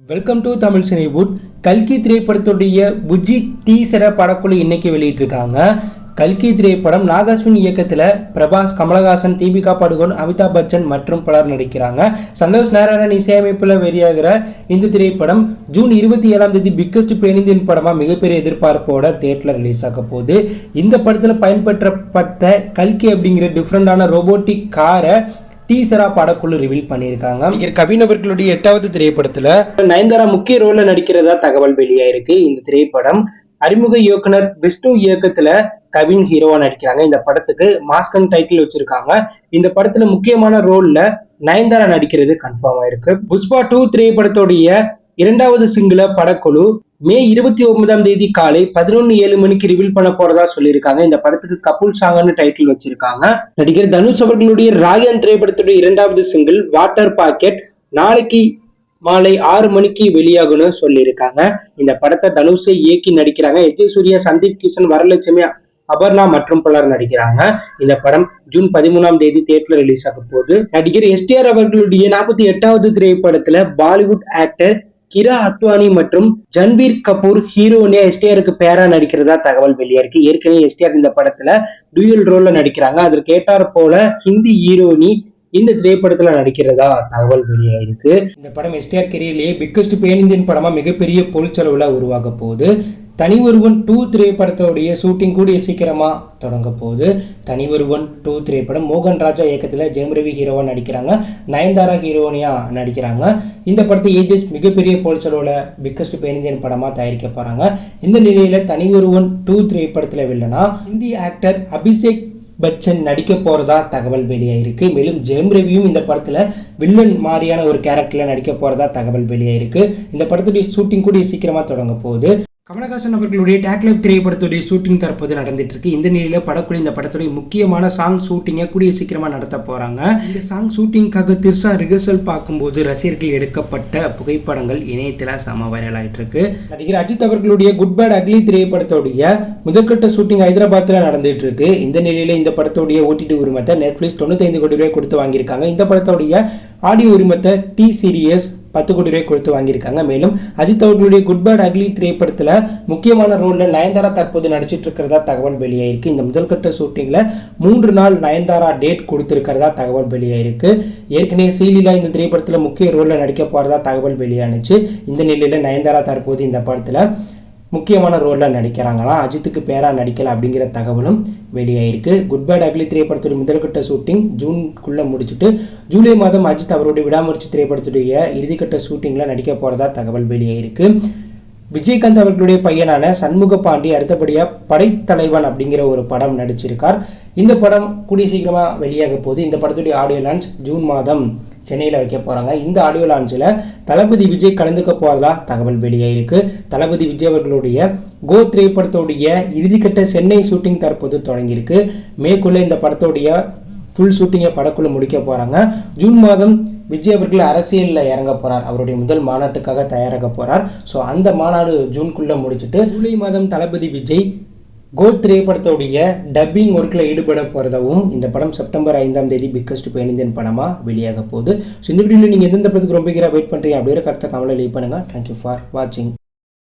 Welcome to Tamil Cinewood கல்கி திரைப்படத்துடைய புஜி டீசரை படக்குழு இன்னைக்கு வெளியிட்டிருக்காங்க. கல்கி திரைப்படம் நாகாஸ்வின் இயக்கத்தில் பிரபாஸ் கமலஹாசன் தீபிகா படுகோன் அமிதாப் பச்சன் மற்றும் பலர் நடிக்கிறாங்க. சந்தோஷ் நாராயணன் இசையமைப்பில் வெளியாகிற இந்த திரைப்படம் ஜூன் இருபத்தி ஏழாம் தேதி பிக்கஸ்ட் பேனிந்தின் படமாக மிகப்பெரிய எதிர்பார்ப்போட தேட்டரில் ரிலீஸ் ஆக போகுது. இந்த படத்தில் பயன்படுத்தப்பட்ட கல்கி அப்படிங்கிற டிஃப்ரெண்டான ரோபோட்டிக் காரை டீசரா படக்குழு ரிவீல் பண்ணியிருக்காங்க. நடிகர் கவின் அவர்களுடைய எட்டாவது திரைப்படத்துல நயன்தாரா முக்கிய ரோல்ல நடிக்கிறதா தகவல் வெளியாயிருக்கு. இந்த திரைப்படம் அறிமுக இயக்குனர் விஷ்ணு இயக்கத்துல கவின் ஹீரோவா நடிக்கிறாங்க. இந்த படத்துக்கு மாஸ்கன் டைட்டில் வச்சிருக்காங்க. இந்த படத்துல முக்கியமான ரோல்ல நயன்தாரா நடிக்கிறது கன்ஃபார்ம் ஆயிருக்கு. புஷ்பா டூ திரைப்படத்துடைய இரண்டாவது சிங்கிள படக்குழு மே இருபத்தி ஒன்பதாம் தேதி காலை பதினொன்னு ஏழு மணிக்கு ரிவீல் பண்ண போறதா சொல்லியிருக்காங்க. இந்த படத்துக்கு கபூல் சாங்கன்னு டைட்டில் வச்சிருக்காங்க. நடிகர் தனுஷ் அவர்களுடைய ராயன் திரைப்படத்துடைய இரண்டாவது சிங்கிள் வாட்டர் பாக்கெட் நாளைக்கு மாலை ஆறு மணிக்கு வெளியாகும்னு சொல்லியிருக்காங்க. இந்த படத்தை தனுஷை இயக்கி நடிக்கிறாங்க. எஜய் சூர்யா சந்தீப் கிஷன் வரலட்சுமி அபர்ணா மற்றும் பலர் நடிக்கிறாங்க. இந்த படம் ஜூன் பதிமூணாம் தேதி தியேட்டர்ல ரிலீஸ் ஆக போகுது. நடிகர் எஸ்டிஆர் அவர்களுடைய நாற்பத்தி எட்டாவது திரைப்படத்துல பாலிவுட் ஆக்டர் கிரா அத்வானி மற்றும் ஜன்வீர் கபூர் ஹீரோனியா எஸ்டிஆருக்கு பேரா நடிக்கிறதா தகவல் வெளியாயிருக்கு. ஏற்கனவே எஸ்டிஆர் இந்த படத்துல டூயல் ரோல்ல நடிக்கிறாங்க. அதற்கு கேட்டார் போல ஹிந்தி ஹீரோனி இந்த திரைப்படத்துல நடிக்கிறதா தகவல் வெளியாயிருக்கு. இந்த படம் எஸ்டிஆர் கெரியர்லேயே பிக்கஸ்ட் பேன் இந்தியன் படமா மிகப்பெரிய பொருட்செலவுல உருவாக போகுது. தனி ஒருவன் டூ திரைப்படத்தோடைய ஷூட்டிங் கூடிய சீக்கிரமாக தொடங்க போது தனி ஒருவன் டூ திரைப்படம் மோகன் ராஜா இயக்கத்தில் ஜெயம் ரவி ஹீரோவாக நடிக்கிறாங்க. நயன்தாரா ஹீரோனியா நடிக்கிறாங்க. இந்த படத்தை ஏஜஸ் மிகப்பெரிய போலீசரோட பிக்கஸ்ட் பேனிந்தியன் படமாக தயாரிக்க போகிறாங்க இந்த நிலையில் தனி ஒருவன் டூ திரைப்படத்தில் வில்லனா ஹிந்தி ஆக்டர் அபிஷேக் பச்சன் நடிக்க போகிறதா தகவல் வெளியாயிருக்கு. மேலும் ஜெயம் ரவியும் இந்த படத்தில் வில்லன் மாதிரியான ஒரு கேரக்டரில் நடிக்க போகிறதா தகவல் வெளியாயிருக்கு. இந்த படத்துடைய ஷூட்டிங் கூட சீக்கிரமாக தொடங்க போகுது கமலஹாசன் அவர்களுடைய டேக் லைஃப் திரைப்படத்துடைய ஷூட்டிங் தற்போது நடந்துட்டு இருக்கு இந்த நிலையில படக்குழு இந்த படத்துடைய முக்கியமான சாங் ஷூட்டிங்கை கூடிய சீக்கிரமா நடத்த போறாங்க. இந்த சாங் ஷூட்டிங்காக திருசா ரிஹர்சல் பார்க்கும்போது ரசிகர்கள் எடுக்கப்பட்ட புகைப்படங்கள் இணையத்தில் சம வைரல் ஆயிட்டு இருக்கு நடிகர் அஜித் அவர்களுடைய குட் பேட் அக்லி திரைப்படத்துடைய முதற்கட்ட ஷூட்டிங் ஹைதராபாத்தில் நடந்துட்டு இருக்கு இந்த நிலையில இந்த படத்துடைய ஓடிடி உரிமத்தை நெட்ஃபிளிக்ஸ் தொண்ணூத்தைந்து கோடி ரூபாய் கொடுத்து வாங்கியிருக்காங்க. இந்த படத்துடைய ஆடியோ உரிமத்தை டி சீரியஸ் பத்து கோடி ரூபாய் கொடுத்து வாங்கியிருக்காங்க. மேலும் அஜித் அவர்களுடைய குட் பேட் அக்லி திரைப்படத்தில் முக்கியமான ரோலில் நயன்தாரா தற்போது நடிச்சிட்டு இருக்கிறதா தகவல் வெளியாயிருக்கு. இந்த முதல்கட்ட ஷூட்டிங்கில் மூன்று நாள் நயன்தாரா டேட் கொடுத்துருக்கிறதா தகவல் வெளியாயிருக்கு. ஏற்கனவே சீலிலா இந்த திரைப்படத்தில் முக்கிய ரோலில் நடிக்க போகிறதா தகவல் வெளியானுச்சு. இந்த நிலையில் நயன்தாரா தற்போது இந்த படத்தில் முக்கியமான ரோலில் நடிக்கிறாங்களா? அஜித்துக்கு பேராக நடிக்கல அப்படிங்கிற தகவலும் வெளியாயிருக்கு. குட் பேட் அக்லி திரைப்படத்துடைய முதல்கட்ட ஷூட்டிங் ஜூன்குள்ளே முடிச்சுட்டு ஜூலை மாதம் அஜித் அவருடைய விடாமுயற்சி திரைப்படத்துடைய இறுதிக்கட்ட ஷூட்டிங்கில் நடிக்க போகிறதா தகவல் வெளியாயிருக்கு. விஜயகாந்த் அவர்களுடைய பையனான சண்முக பாண்டி அடுத்தபடியாக படைத்தலைவன் அப்படிங்கிற ஒரு படம் நடிச்சிருக்கார். இந்த படம் கூடிய சீக்கிரமாக வெளியாக போகுது. இந்த படத்துடைய ஆடியோ லான்ச் ஜூன் மாதம். சென்னையில் வைக்க போகிறாங்க இந்த ஆடியோ லான்ச்சில் தளபதி விஜய் கலந்துக்க போகிறதா தகவல் வெளியாயிருக்கு தளபதி விஜய் அவர்களுடைய கோ திரைப்படத்தோடைய இறுதிக்கட்ட சென்னை ஷூட்டிங் தற்போது தொடங்கியிருக்கு மேற்குள்ளே இந்த படத்தோடைய ஃபுல் ஷூட்டிங்கை படக்குள்ள முடிக்க போகிறாங்க ஜூன் மாதம் விஜய் அவர்கள் அரசியலில் இறங்க போகிறார் அவருடைய முதல் மாநாட்டுக்காக தயாராக போகிறார் ஸோ அந்த மாநாடு ஜூன்குள்ளே முடிச்சுட்டு ஜூலை மாதம் தளபதி விஜய் கோட் திரைப்படத்தோடைய டப்பிங் ஒர்க்கில் ஈடுபட போகிறதாவும் இந்த படம் செப்டம்பர் ஐந்தாம் தேதி பிக்கஸ்ட் பேனிந்தியன் படமாக வெளியாக போகுது. ஸோ இந்த வீடியோவில் நீங்கள் எந்தெந்த படத்துக்கு ரொம்ப வெயிட் பண்ணுறீங்க அப்படிங்கிற கருத்தை கமலை லீவ் பண்ணுங்கள் தேங்க்யூ ஃபார் வாட்சிங்